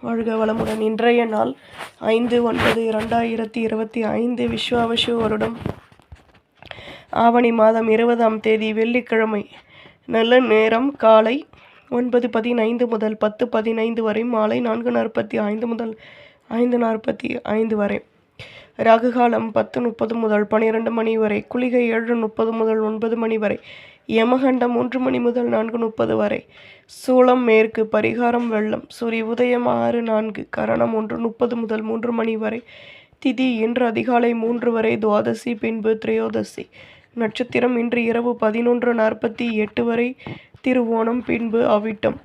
வாழ்க வளமுடன். இன்றைய நாள் ஐந்து ஒன்பது இரண்டாயிரத்தி இருபத்தி ஐந்து விஸ்வாவசு வருடம். ஆவணி மாதம் இருபதாம் தேதி வெள்ளிக்கிழமை நல்ல நேரம் காலை ஒன்பது பதினைந்து முதல் பத்து பதினைந்து வரை மாலை நான்கு நாற்பத்தி ஐந்து முதல் ஐந்து நாற்பத்தி ஐந்து வரை. ராகுகாலம் பத்து முப்பது முதல் பன்னிரெண்டு மணி வரை குளிகை ஏழு முப்பது முதல் ஒன்பது மணி வரை யமகண்டம் மூன்று மணி முதல் நான்கு முப்பது வரை. சூளம் மேற்கு பரிகாரம் வெள்ளம் சூரிய உதயம் ஆறு நான்கு கரணம் ஒன்று முப்பது முதல் மூன்று மணி வரை. திதி இன்று அதிகாலை மூன்று வரை துவாதசி பின்பு திரையோதசி. நட்சத்திரம் இன்று இரவு பதினொன்று நாற்பத்தி எட்டு வரை திருவோணம் பின்பு அவிட்டம்.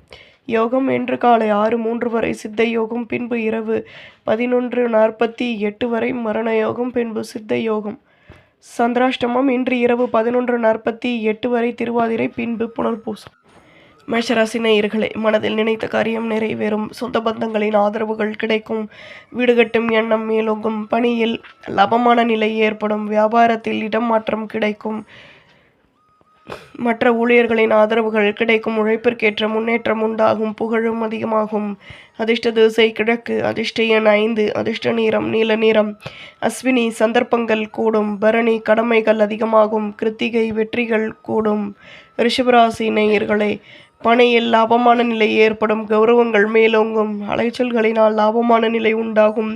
யோகம் இன்று காலை ஆறு மூன்று வரை சித்த யோகம் பின்பு இரவு பதினொன்று நாற்பத்தி எட்டு வரை மரண யோகம் பின்பு சித்த யோகம். சந்திராஷ்டமம் இன்று இரவு பதினொன்று நாற்பத்தி எட்டு வரை திருவாதிரை பின்பு புனர்பூசம். மேஷராசினியர்களே மனதில் நினைத்த காரியம் நிறைவேறும். சொந்த பந்தங்களின் ஆதரவுகள் கிடைக்கும். வீடு கட்டும் எண்ணம் மேலோங்கும். பணியில் லாபமான நிலை ஏற்படும். வியாபாரத்தில் இடம் மாற்றம் கிடைக்கும். மற்ற ஊழியர்களின் ஆதரவுகள் கிடைக்கும் உழைப்பிற்கேற்ற முன்னேற்றம் உண்டாகும் புகழும் அதிகமாகும். அதிர்ஷ்ட திசை கிழக்கு அதிர்ஷ்ட எண் ஐந்து அதிர்ஷ்ட நீரம் நீல நிறம். அஸ்வினி சந்தர்ப்பங்கள் கூடும். பரணி கடமைகள் அதிகமாகும். கிருத்திகை வெற்றிகள் கூடும். ரிஷபராசி நேயர்களே பணியில் லாபமான நிலை ஏற்படும் கௌரவங்கள் மேலோங்கும் அலைச்சல்களினால் லாபமான நிலை உண்டாகும்.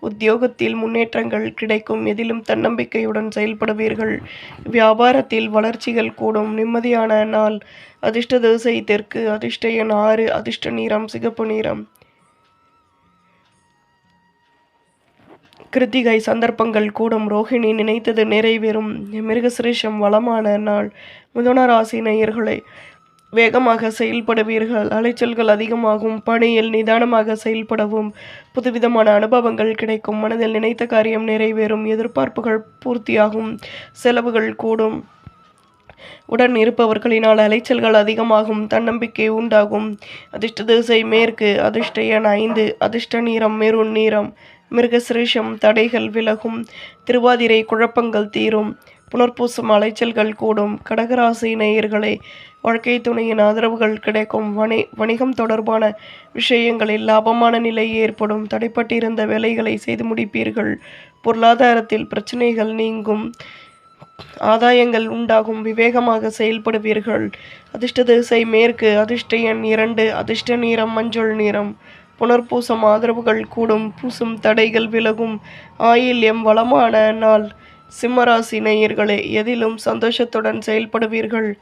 உத்தியோகத்தில் முன்னேற்றங்கள் கிடைக்கும் எதிலும் தன்னம்பிக்கையுடன் செயல்படுவீர்கள். வியாபாரத்தில் வளர்ச்சிகள் கூடும் நிம்மதியான நாள். அதிர்ஷ்ட தோசை தெற்கு அதிர்ஷ்ட எண் ஆறு அதிர்ஷ்ட நிறம் சிகப்பு நிறம். கிருத்திகை சந்தர்ப்பங்கள் கூடும் ரோஹிணி நினைத்தது நிறைவேறும். மிருகசிரேஷம் வளமான நாள். மிதுன ராசி நேயர்களை வேகமாக செயல்படுவீர்கள். அலைச்சல்கள் அதிகமாகும். பணியில் நிதானமாக செயல்படவும். புதுவிதமான அனுபவங்கள் கிடைக்கும். மனதில் நினைத்த காரியம் நிறைவேறும். எதிர்பார்ப்புகள் பூர்த்தியாகும். செலவுகள் கூடும். உடன் இருப்பவர்களினால் அலைச்சல்கள் அதிகமாகும். தன்னம்பிக்கை உண்டாகும். அதிர்ஷ்ட திசை மேற்கு அதிர்ஷ்ட எண் ஐந்து அதிர்ஷ்ட நீரம் மெருண் நீரம் மிருகசிரேஷம் தடைகள் விலகும். திருவாதிரை குழப்பங்கள் தீரும். புலர்பூசும் அலைச்சல்கள் கூடும். கடகராசி நேயர்களே வாழ்க்கை துணையின் ஆதரவுகள் கிடைக்கும். வணி வணிகம் தொடர்பான விஷயங்களில் லாபமான நிலை ஏற்படும். தடைப்பட்டிருந்த வேலைகளை செய்து முடிப்பீர்கள். பொருளாதாரத்தில் பிரச்சனைகள் நீங்கும். ஆதாயங்கள் உண்டாகும். விவேகமாக செயல்படுவீர்கள். அதிர்ஷ்ட திசை மேற்கு அதிர்ஷ்ட எண் இரண்டு அதிர்ஷ்ட நீரம் மஞ்சள் நிறம். புனர்பூசம் ஆதரவுகள் கூடும். பூசும் தடைகள் விலகும். ஆயில்யம் வளமான நாள். சிம்மராசி நேயர்களே எதிலும் சந்தோஷத்துடன் செயல்படுவீர்கள்.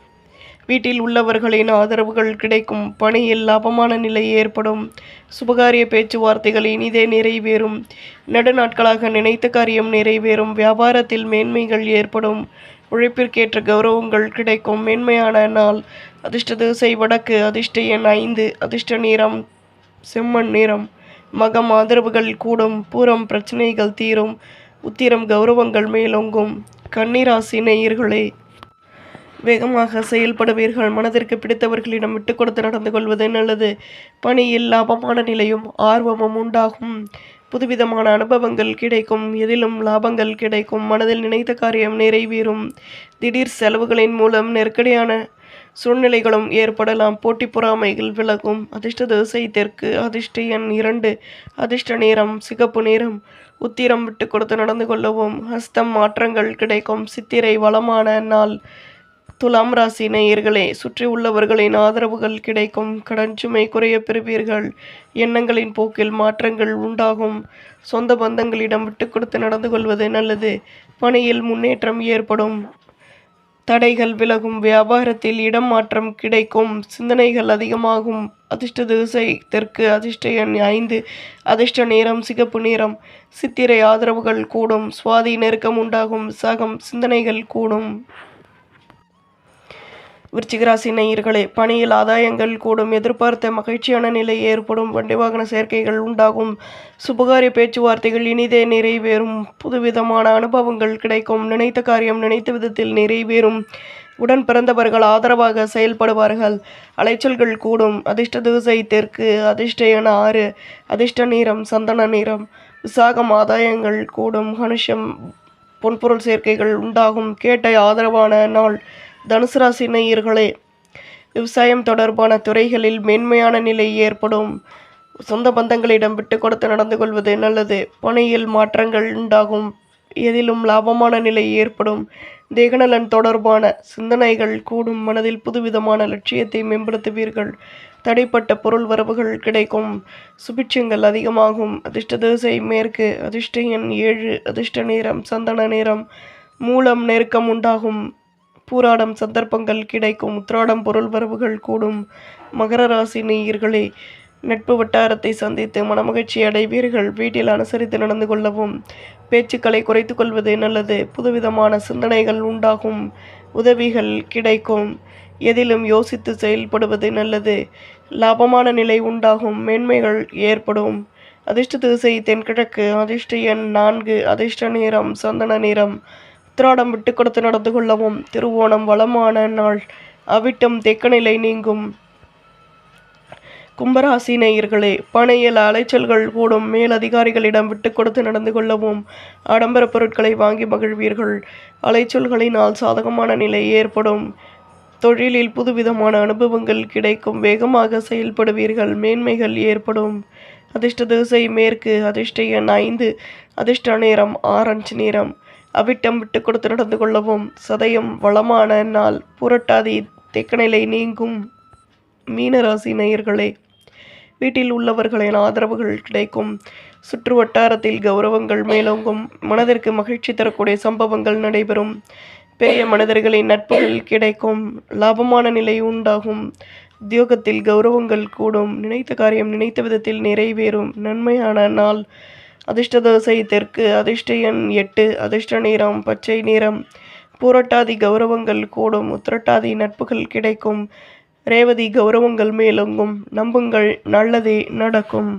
வீட்டில் உள்ளவர்களின் ஆதரவுகள் கிடைக்கும். பணியில் லாபமான நிலை ஏற்படும். சுபகாரிய பேச்சுவார்த்தைகள் இனிதே நிறைவேறும். நெடுநாட்களாக நினைத்த காரியம் நிறைவேறும். வியாபாரத்தில் மேன்மைகள் ஏற்படும். உழைப்பிற்கேற்ற கௌரவங்கள் கிடைக்கும். மேன்மையான நாள். அதிர்ஷ்ட திசை வடக்கு. அதிர்ஷ்ட எண் ஐந்து. அதிர்ஷ்ட நிறம் செம்மண் நிறம். மகம் ஆதரவுகள் கூடும். பூரம் பிரச்சனைகள் தீரும். உத்திரம் கௌரவங்கள் மேலோங்கும் கன்னிராசி நேயர்களே வேகமாக செயல்படுவீர்கள். மனதிற்கு பிடித்தவர்களிடம் விட்டு கொடுத்து நடந்து கொள்வது நல்லது. பணியில் லாபமான நிலையும் ஆர்வமும் உண்டாகும். புதுவிதமான அனுபவங்கள் கிடைக்கும். எதிலும் லாபங்கள் கிடைக்கும். மனதில் நினைத்த காரியம் நிறைவேறும். திடீர் செலவுகளின் மூலம் நெருக்கடியான சூழ்நிலைகளும் ஏற்படலாம். போட்டி பொறாமைகள் விலகும். அதிர்ஷ்ட திசை தெற்கு. அதிர்ஷ்ட எண் இரண்டு. அதிர்ஷ்ட நேரம் சிகப்பு நேரம். உத்திரம் விட்டு கொடுத்து நடந்து கொள்ளவும். ஹஸ்தம் மாற்றங்கள் கிடைக்கும். சித்திரை வளமான நாள். துலாம் ராசி நேயர்களே சுற்றி உள்ளவர்களின் ஆதரவுகள் கிடைக்கும். கடன் சுமை குறைய பெறுவீர்கள். எண்ணங்களின் போக்கில் மாற்றங்கள் உண்டாகும். சொந்த பந்தங்களிடம் விட்டு கொடுத்து நடந்து கொள்வது நல்லது. பணியில் முன்னேற்றம் ஏற்படும். தடைகள் விலகும் வியாபாரத்தில் இடம் மாற்றம் கிடைக்கும் சிந்தனைகள் அதிகமாகும் அதிர்ஷ்ட திசை தெற்கு அதிர்ஷ்ட எண் ஐந்து அதிர்ஷ்ட நேரம் சிகப்பு நேரம் சித்திரை ஆதரவுகள் கூடும் சுவாதி நெருக்கம் உண்டாகும் சகம் சிந்தனைகள் கூடும். விருச்சிகராசி நேயர்களே பணியில் ஆதாயங்கள் கூடும் எதிர்பார்த்த மகிழ்ச்சியான நிலை ஏற்படும் வண்டி வாகன சேர்க்கைகள் உண்டாகும் சுபகாரிய பேச்சுவார்த்தைகள் இனிதே நிறைவேறும் புதுவிதமான அனுபவங்கள் கிடைக்கும் நினைத்த காரியம் நினைத்த விதத்தில் நிறைவேறும். உடன் பிறந்தவர்கள் ஆதரவாக செயல்படுவார்கள். அலைச்சல்கள் கூடும். அதிர்ஷ்ட திசை தெற்கு அதிர்ஷ்ட என ஆறு அதிர்ஷ்ட நீரம் சந்தன நிறம் விசாகம் ஆதாயங்கள் கூடும் கனுஷம் பொன்பொருள் சேர்க்கைகள் உண்டாகும் கேட்ட ஆதரவான நாள் தனுசு ராசி நேயர்களே விவசாயம் தொடர்பான துறைகளில் மேன்மையான நிலை ஏற்படும். சொந்த பந்தங்களிடம் விட்டு கொடுத்து நடந்து கொள்வது நல்லது. பணியில் மாற்றங்கள் உண்டாகும். எதிலும் லாபமான நிலை ஏற்படும். தேகநலன் தொடர்பான சிந்தனைகள் கூடும். மனதில் புதுவிதமான லட்சியத்தை மேம்படுத்துவீர்கள். தடைப்பட்ட பொருள் வரவுகள் கிடைக்கும். சுபிட்சங்கள் அதிகமாகும். அதிர்ஷ்ட திசை மேற்கு அதிர்ஷ்ட எண் ஏழு அதிர்ஷ்ட நேரம் சந்தன நேரம் மூலம் நெருக்கம் உண்டாகும். பூராடம் சந்தர்ப்பங்கள் கிடைக்கும். உத்திராடம் பொருள் வரவுகள் கூடும். மகர ராசி நேயர்களே நட்பு வட்டாரத்தை சந்தித்து மனமகிழ்ச்சி அடைவீர்கள். வீட்டில் அனுசரித்து நடந்து கொள்ளவும் பேச்சுக்களை குறைத்து கொள்வது நல்லது. புதுவிதமான சிந்தனைகள் உண்டாகும். உதவிகள் கிடைக்கும். எதிலும் யோசித்து செயல்படுவது நல்லது. லாபமான நிலை உண்டாகும். மேன்மைகள் ஏற்படும். அதிர்ஷ்ட திசை தென்கிழக்கு. அதிர்ஷ்ட எண் நான்கு. அதிர்ஷ்ட நேரம் சந்தன நிறம். உத்திராடம் விட்டு கொடுத்து நடந்து கொள்ளவும் திருவோணம் வளமான நாள். அவிட்டம் தேக்கநிலை நீங்கும். கும்பராசி நேயர்களே பணையில் அலைச்சல்கள் கூடும். மேலதிகாரிகளிடம் விட்டு கொடுத்து நடந்து கொள்ளவும் ஆடம்பர பொருட்களை வாங்கி மகிழ்வீர்கள். அலைச்சல்களினால் சாதகமான நிலை ஏற்படும். தொழிலில் புதுவிதமான அனுபவங்கள் கிடைக்கும். வேகமாக செயல்படுவீர்கள். மேன்மைகள் ஏற்படும். அதிர்ஷ்ட திசை மேற்கு. அதிர்ஷ்ட எண் ஐந்து. அதிர்ஷ்ட நேரம் ஆரஞ்சு நேரம். அவிட்டம் விட்டு கொடுத்து நடந்து கொள்ளவும் சதயம் வளமான நாள் புரட்டாதி தெக்கநிலை நீங்கும் மீனராசி நேயர்களே வீட்டில் உள்ளவர்களின் ஆதரவுகள் கிடைக்கும். சுற்று வட்டாரத்தில் கௌரவங்கள் மேலோங்கும். மனதிற்கு மகிழ்ச்சி தரக்கூடிய சம்பவங்கள் நடைபெறும். பெரிய மனிதர்களின் நட்புகள் கிடைக்கும். லாபமான நிலை உண்டாகும். உத்தியோகத்தில் கௌரவங்கள் கூடும். நினைத்த காரியம் நினைத்த விதத்தில் நிறைவேறும். நன்மையான நாள் அதிர்ஷ்ட தோசை தெற்கு அதிர்ஷ்ட எண் எட்டு அதிர்ஷ்ட நிறம் பச்சை நிறம். பூரட்டாதி கௌரவங்கள் கூடும் உத்திரட்டாதி நட்புகள் கிடைக்கும். ரேவதி கௌரவங்கள் மேலோங்கும் நம்புங்கள் நல்லதே நடக்கும்.